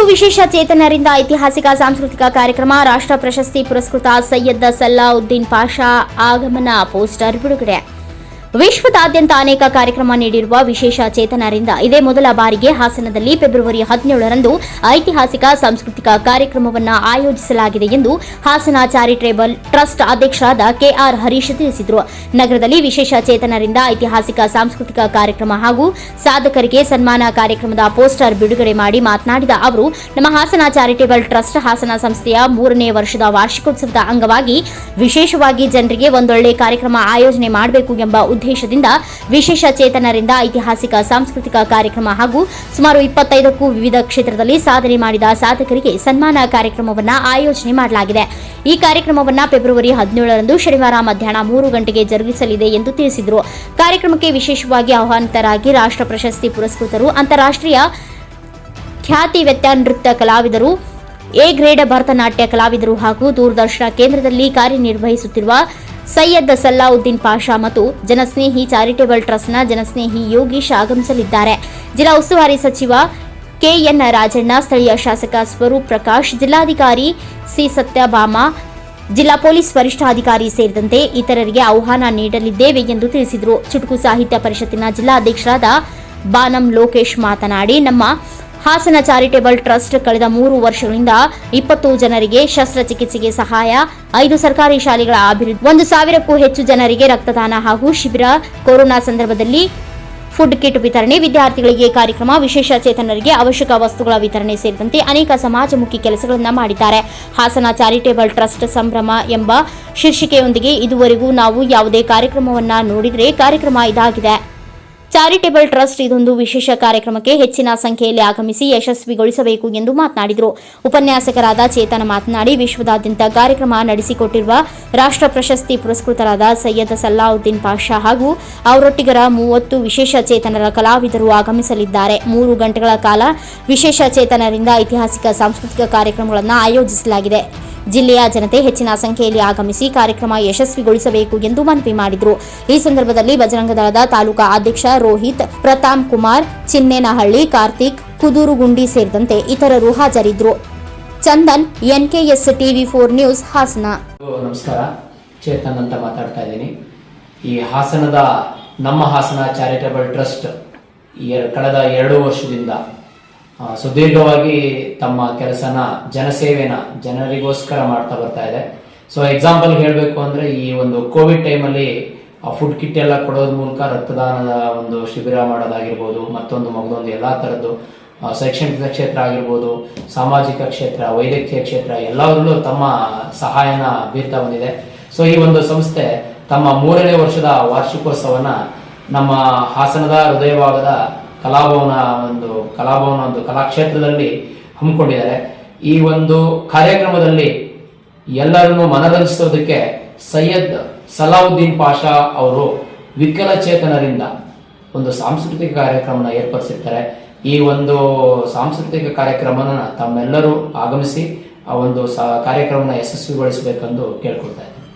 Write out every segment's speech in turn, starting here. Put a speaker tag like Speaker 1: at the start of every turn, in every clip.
Speaker 1: ಮೂವತ್ತು ವಿಶೇಷ ಚೇತನರಿಂದ ಐತಿಹಾಸಿಕ, ಸಾಂಸ್ಕೃತಿಕ ಕಾರ್ಯಕ್ರಮ, ರಾಷ್ಟ್ರ ಪ್ರಶಸ್ತಿ ಪುರಸ್ಕೃತ ಸೈಯದ್ ಸಲಾವುದ್ದೀನ್ ಪಾಷಾ ಆಗಮನ ಪೋಸ್ಟರ್ ಬಿಡುಗಡೆ. ವಿಶ್ವದಾದ್ಯಂತ ಅನೇಕ ಕಾರ್ಯಕ್ರಮ ನೀಡಿರುವ ವಿಶೇಷ ಚೇತನರಿಂದ ಇದೇ ಮೊದಲ ಬಾರಿಗೆ ಹಾಸನದಲ್ಲಿ ಫೆಬ್ರವರಿ ಹದಿನೇಳರಂದು ಐತಿಹಾಸಿಕ, ಸಾಂಸ್ಕೃತಿಕ ಕಾರ್ಯಕ್ರಮವನ್ನು ಆಯೋಜಿಸಲಾಗಿದೆ ಎಂದು ಹಾಸನ ಚಾರಿಟೇಬಲ್ ಟ್ರಸ್ಟ್ ಅಧ್ಯಕ್ಷರಾದ ಕೆಆರ್ ಹರೀಶ್ ತಿಳಿಸಿದರು. ನಗರದಲ್ಲಿ ವಿಶೇಷ ಚೇತನರಿಂದ ಐತಿಹಾಸಿಕ, ಸಾಂಸ್ಕೃತಿಕ ಕಾರ್ಯಕ್ರಮ ಹಾಗೂ ಸಾಧಕರಿಗೆ ಸನ್ಮಾನ ಕಾರ್ಯಕ್ರಮದ ಪೋಸ್ಟರ್ ಬಿಡುಗಡೆ ಮಾಡಿ ಮಾತನಾಡಿದ ಅವರು, ನಮ್ಮ ಹಾಸನ ಚಾರಿಟೇಬಲ್ ಟ್ರಸ್ಟ್ ಹಾಸನ ಸಂಸ್ಥೆಯ ಮೂರನೇ ವರ್ಷದ ವಾರ್ಷಿಕೋತ್ಸವದ ಅಂಗವಾಗಿ ವಿಶೇಷವಾಗಿ ಜನರಿಗೆ ಒಂದೊಳ್ಳೆ ಕಾರ್ಯಕ್ರಮ ಆಯೋಜನೆ ಮಾಡಬೇಕು ಎಂಬ ಉದ್ದೇಶದಿಂದ ವಿಶೇಷ ಚೇತನರಿಂದ ಐತಿಹಾಸಿಕ, ಸಾಂಸ್ಕೃತಿಕ ಕಾರ್ಯಕ್ರಮ ಹಾಗೂ ಸುಮಾರು ಇಪ್ಪತ್ತೈದಕ್ಕೂ ವಿವಿಧ ಕ್ಷೇತ್ರದಲ್ಲಿ ಸಾಧನೆ ಮಾಡಿದ ಸಾಧಕರಿಗೆ ಸನ್ಮಾನ ಕಾರ್ಯಕ್ರಮವನ್ನು ಆಯೋಜನೆ ಮಾಡಲಾಗಿದೆ. ಈ ಕಾರ್ಯಕ್ರಮವನ್ನು ಫೆಬ್ರವರಿ ಹದಿನೇಳರಂದು ಶನಿವಾರ ಮಧ್ಯಾಹ್ನ ಮೂರು ಗಂಟೆಗೆ ಜರುಗಿಸಲಿದೆ ಎಂದು ತಿಳಿಸಿದರು. ಕಾರ್ಯಕ್ರಮಕ್ಕೆ ವಿಶೇಷವಾಗಿ ಆಹ್ವಾನಿತರಾಗಿ ರಾಷ್ಟ್ರ ಪ್ರಶಸ್ತಿ ಪುರಸ್ಕೃತರು, ಅಂತಾರಾಷ್ಟ್ರೀಯ ಖ್ಯಾತಿ ವ್ಯತ್ಯ ನೃತ್ಯ ಕಲಾವಿದರು, ಎ ಗ್ರೇಡ್ ಭರತನಾಟ್ಯ ಕಲಾವಿದರು ಹಾಗೂ ದೂರದರ್ಶನ ಕೇಂದ್ರದಲ್ಲಿ ಕಾರ್ಯನಿರ್ವಹಿಸುತ್ತಿರುವ ಸೈಯದ್ ಸಲಾವುದ್ದೀನ್ ಪಾಷಾ ಮತ್ತು ಜನಸ್ನೇಹಿ ಚಾರಿಟೇಬಲ್ ಟ್ರಸ್ಟ್ನ ಜನಸ್ನೇಹಿ ಯೋಗೀಶ್ ಆಗಮಿಸಲಿದ್ದಾರೆ. ಜಿಲ್ಲಾ ಉಸ್ತುವಾರಿ ಸಚಿವ ಕೆಎನ್ ರಾಜಣ್ಣ, ಸ್ಥಳೀಯ ಶಾಸಕ ಸ್ವರೂಪ್ ಪ್ರಕಾಶ್, ಜಿಲ್ಲಾಧಿಕಾರಿ ಸಿ ಸತ್ಯಭಾಮ, ಜಿಲ್ಲಾ ಪೊಲೀಸ್ ವರಿಷ್ಠಾಧಿಕಾರಿ ಸೇರಿದಂತೆ ಇತರರಿಗೆ ಆಹ್ವಾನ ನೀಡಲಿದ್ದೇವೆ ಎಂದು ತಿಳಿಸಿದರು. ಚುಟುಕು ಸಾಹಿತ್ಯ ಪರಿಷತ್ತಿನ ಜಿಲ್ಲಾಧ್ಯಕ್ಷರಾದ ಬಾನಂ ಲೋಕೇಶ್ ಮಾತನಾಡಿ, ನಮ್ಮ ಹಾಸನ ಚಾರಿಟೇಬಲ್ ಟ್ರಸ್ಟ್ ಕಳೆದ ಮೂರು ವರ್ಷಗಳಿಂದ ಇಪ್ಪತ್ತು ಜನರಿಗೆ ಶಸ್ತ್ರಚಿಕಿತ್ಸೆಗೆ ಸಹಾಯ, ಐದು ಸರ್ಕಾರಿ ಶಾಲೆಗಳ ಅಭಿವೃದ್ಧಿ, ಒಂದು ಸಾವಿರಕ್ಕೂ ಹೆಚ್ಚು ಜನರಿಗೆ ರಕ್ತದಾನ ಹಾಗೂ ಶಿಬಿರ, ಕೊರೋನಾ ಸಂದರ್ಭದಲ್ಲಿ ಫುಡ್ ಕಿಟ್ ವಿತರಣೆ, ವಿದ್ಯಾರ್ಥಿಗಳಿಗೆ ಕಾರ್ಯಕ್ರಮ, ವಿಶೇಷ ಚೇತನರಿಗೆ ಅವಶ್ಯಕ ವಸ್ತುಗಳ ವಿತರಣೆ ಸೇರಿದಂತೆ ಅನೇಕ ಸಮಾಜಮುಖಿ ಕೆಲಸಗಳನ್ನು ಮಾಡಿದ್ದಾರೆ. ಹಾಸನ ಚಾರಿಟೇಬಲ್ ಟ್ರಸ್ಟ್ ಸಂಭ್ರಮ ಎಂಬ ಶೀರ್ಷಿಕೆಯೊಂದಿಗೆ ಇದುವರೆಗೂ ನಾವು ಯಾವುದೇ ಕಾರ್ಯಕ್ರಮವನ್ನು ನೋಡಿದರೆ ಕಾರ್ಯಕ್ರಮ ಇದಾಗಿದೆ. ಚಾರಿಟೇಬಲ್ ಟ್ರಸ್ಟ್ ಇದೊಂದು ವಿಶೇಷ ಕಾರ್ಯಕ್ರಮಕ್ಕೆ ಹೆಚ್ಚಿನ ಸಂಖ್ಯೆಯಲ್ಲಿ ಆಗಮಿಸಿ ಯಶಸ್ವಿಗೊಳಿಸಬೇಕು ಎಂದು ಮಾತನಾಡಿದರು. ಉಪನ್ಯಾಸಕರಾದ ಚೇತನ ಮಾತನಾಡಿ, ವಿಶ್ವದಾದ್ಯಂತ ಕಾರ್ಯಕ್ರಮ ನಡೆಸಿಕೊಟ್ಟಿರುವ ರಾಷ್ಟ್ರ ಪ್ರಶಸ್ತಿ ಪುರಸ್ಕೃತರಾದ ಸೈಯದ್ ಸಲಾವುದ್ದೀನ್ ಪಾಷಾ ಹಾಗೂ ಅವರೊಟ್ಟಿಗರ ಮೂವತ್ತು ವಿಶೇಷ ಚೇತನರ ಕಲಾವಿದರು ಆಗಮಿಸಲಿದ್ದಾರೆ. ಮೂರು ಗಂಟೆಗಳ ಕಾಲ ವಿಶೇಷ ಚೇತನರಿಂದ ಐತಿಹಾಸಿಕ, ಸಾಂಸ್ಕೃತಿಕ ಕಾರ್ಯಕ್ರಮಗಳನ್ನು ಆಯೋಜಿಸಲಾಗಿದೆ. ಜಿಲ್ಲೆಯ ಜನತೆ ಹೆಚ್ಚಿನ ಸಂಖ್ಯೆಯಲ್ಲಿ ಆಗಮಿಸಿ ಕಾರ್ಯಕ್ರಮ ಯಶಸ್ವಿಗೊಳಿಸಬೇಕು ಎಂದು ಮನವಿ ಮಾಡಿದರು. ಈ ಸಂದರ್ಭದಲ್ಲಿ ಬಜರಂಗ ದಳದ ತಾಲೂಕಾ ಅಧ್ಯಕ್ಷ ರೋಹಿತ್, ಪ್ರತಾಪ್ ಕುಮಾರ್, ಚಿನ್ನೇನಹಳ್ಳಿ, ಕಾರ್ತಿಕ್, ಕುದೂರುಗುಂಡಿ ಸೇರಿದಂತೆ ಇತರರು ಹಾಜರಿದ್ದರು Chandan, NKS TV four news, Hassan.
Speaker 2: ನಮಸ್ಕಾರ. ಚೇತನ್ ಅಂತ ಮಾತಾಡ್ತಾ ಇದ್ದೀನಿ. ಈ ಹಾಸನದ ನಮ್ಮ ಹಾಸನ ಚಾರಿಟಬಲ್ ಟ್ರಸ್ಟ್ ಕಳೆದ ಎರಡು ವರ್ಷದಿಂದ ಸುದೀರ್ಘವಾಗಿ ತಮ್ಮ ಕೆಲಸನ ಜನಸೇವೆನ ಜನರಿಗೋಸ್ಕರ ಮಾಡ್ತಾ ಬರ್ತಾ ಇದೆ. ಸೊ ಎಕ್ಸಾಂಪಲ್ ಹೇಳಬೇಕು ಅಂದ್ರೆ ಈ ಒಂದು ಕೋವಿಡ್ ಟೈಮಲ್ಲಿ ಫುಡ್ ಕಿಟ್ ಎಲ್ಲ ಕೊಡೋದ್ರ ಮೂಲಕ ರಕ್ತದಾನದ ಒಂದು ಶಿಬಿರ ಮಾಡೋದಾಗಿರ್ಬೋದು, ಮತ್ತೊಂದು ಮಗದೊಂದು ಎಲ್ಲಾ ತರದ್ದು ಶೈಕ್ಷಣಿಕ ಕ್ಷೇತ್ರ ಆಗಿರ್ಬೋದು, ಸಾಮಾಜಿಕ ಕ್ಷೇತ್ರ, ವೈದ್ಯಕೀಯ ಕ್ಷೇತ್ರ, ಎಲ್ಲದರಲ್ಲೂ ತಮ್ಮ ಸಹಾಯನ ಬೀರ್ತಾ ಬಂದಿದೆ. ಸೊ ಈ ಒಂದು ಸಂಸ್ಥೆ ತಮ್ಮ ಮೂರನೇ ವರ್ಷದ ವಾರ್ಷಿಕೋತ್ಸವನ ನಮ್ಮ ಹಾಸನದ ಹೃದಯವಾಗದ ಕಲಾಭವನ ಒಂದು ಕಲಾಭವನ ಒಂದು ಕಲಾಕ್ಷೇತ್ರದಲ್ಲಿ ಹಮ್ಮಿಕೊಂಡಿದ್ದಾರೆ. ಈ ಒಂದು ಕಾರ್ಯಕ್ರಮದಲ್ಲಿ ಎಲ್ಲರನ್ನೂ ಮನರಂಜಿಸೋದಕ್ಕೆ ಸೈಯದ್ ಸಲಾವುದ್ದೀನ್ ಪಾಷಾ ಅವರು ವಿಕಲಚೇತನರಿಂದ ಒಂದು ಸಾಂಸ್ಕೃತಿಕ ಕಾರ್ಯಕ್ರಮನ ಏರ್ಪಡಿಸಿರ್ತಾರೆ. ಈ ಒಂದು ಸಾಂಸ್ಕೃತಿಕ ಕಾರ್ಯಕ್ರಮನ ತಮ್ಮೆಲ್ಲರೂ ಆಗಮಿಸಿ ಆ ಒಂದು ಸ ಕಾರ್ಯಕ್ರಮನ ಯಶಸ್ವಿಗೊಳಿಸಬೇಕೆಂದು ಕೇಳ್ಕೊಳ್ತಾ ಇದ್ದೀನಿ.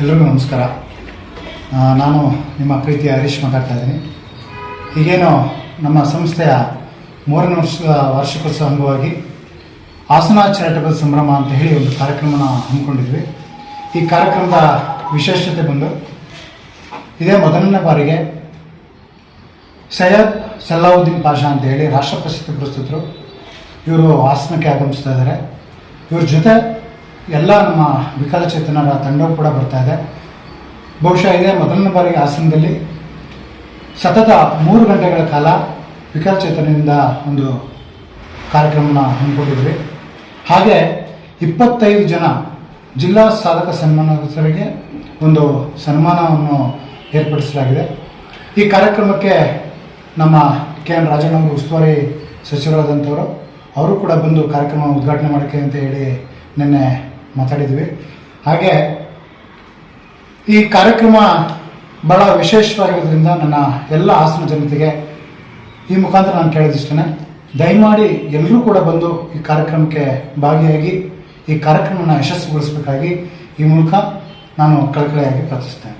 Speaker 3: ಎಲ್ಲರಿಗೂ ನಮಸ್ಕಾರ. ನಾನು ನಿಮ್ಮ ಪ್ರೀತಿಯ ಹರೀಶ್ ಮಾತಾಡ್ತಾ ಇದ್ದೀನಿ. ಈಗೇನು ನಮ್ಮ ಸಂಸ್ಥೆಯ ಮೂರನೇ ವರ್ಷದ ವಾರ್ಷಿಕೋತ್ಸವ ಅಂಗವಾಗಿ ಹಾಸನ ಚಾರಿಟಬಲ್ ಸಂಭ್ರಮ ಅಂತ ಹೇಳಿ ಒಂದು ಕಾರ್ಯಕ್ರಮನ ಹಮ್ಮಿಕೊಂಡಿದ್ವಿ. ಈ ಕಾರ್ಯಕ್ರಮದ ವಿಶೇಷತೆ ಬಂದು ಇದೇ ಮೊದಲನೇ ಬಾರಿಗೆ ಸೈಯದ್ ಸಲ್ಲಾವುದ್ದೀನ್ ಪಾಷಾ ಅಂತ ಹೇಳಿ ರಾಷ್ಟ್ರ ಪ್ರಸಿದ್ಧ ಪ್ರಸ್ತುತರು ಇವರು ಹಾಸನಕ್ಕೆ ಆಗಮಿಸ್ತಾ ಇದ್ದಾರೆ. ಇವ್ರ ಜೊತೆ ಎಲ್ಲ ನಮ್ಮ ವಿಕಲಚೇತನರ ತಂಡವು ಕೂಡ ಬರ್ತಾ ಇದೆ. ಬಹುಶಃ ಇದೇ ಮೊದಲನೇ ಬಾರಿಗೆ ಹಾಸನದಲ್ಲಿ ಸತತ ಮೂರು ಗಂಟೆಗಳ ಕಾಲ ವಿಕಲಚೇತನದಿಂದ ಒಂದು ಕಾರ್ಯಕ್ರಮನ ಹಮ್ಮಿಕೊಂಡಿದ್ವಿ. ಹಾಗೆ ಇಪ್ಪತ್ತೈದು ಜನ ಜಿಲ್ಲಾ ಸಾಧಕ ಸನ್ಮಾನಿತರಿಗೆ ಒಂದು ಸನ್ಮಾನವನ್ನು ಏರ್ಪಡಿಸಲಾಗಿದೆ. ಈ ಕಾರ್ಯಕ್ರಮಕ್ಕೆ ನಮ್ಮ ಕೆ ಎನ್ ರಾಜಣ್ಣ ಅವರು ಉಸ್ತುವಾರಿ ಸಚಿವರಾದಂಥವರು, ಅವರು ಕೂಡ ಬಂದು ಕಾರ್ಯಕ್ರಮ ಉದ್ಘಾಟನೆ ಮಾಡೋಕ್ಕೆ ಅಂತ ಹೇಳಿ ನಿನ್ನೆ ಮಾತಾಡಿದ್ವಿ. ಹಾಗೆ ಈ ಕಾರ್ಯಕ್ರಮ ಭಾಳ ವಿಶೇಷವಾಗಿರೋದ್ರಿಂದ ನನ್ನ ಎಲ್ಲ ಹಾಸನ ಜನತೆಗೆ ಈ ಮುಖಾಂತರ ನಾನು ಕೇಳಿದಿಷ್ಟೇ ದಯಮಾಡಿ ಎಲ್ಲರೂ ಕೂಡ ಬಂದು ಈ ಕಾರ್ಯಕ್ರಮಕ್ಕೆ ಭಾಗಿಯಾಗಿ, ಈ ಕಾರ್ಯಕ್ರಮವನ್ನು ಯಶಸ್ವಿಗೊಳಿಸಬೇಕಾಗಿ ಈ ಮೂಲಕ ನಾನು ಕಳಕಳಿಯಾಗಿ ಪ್ರಾರ್ಥಿಸ್ತೇನೆ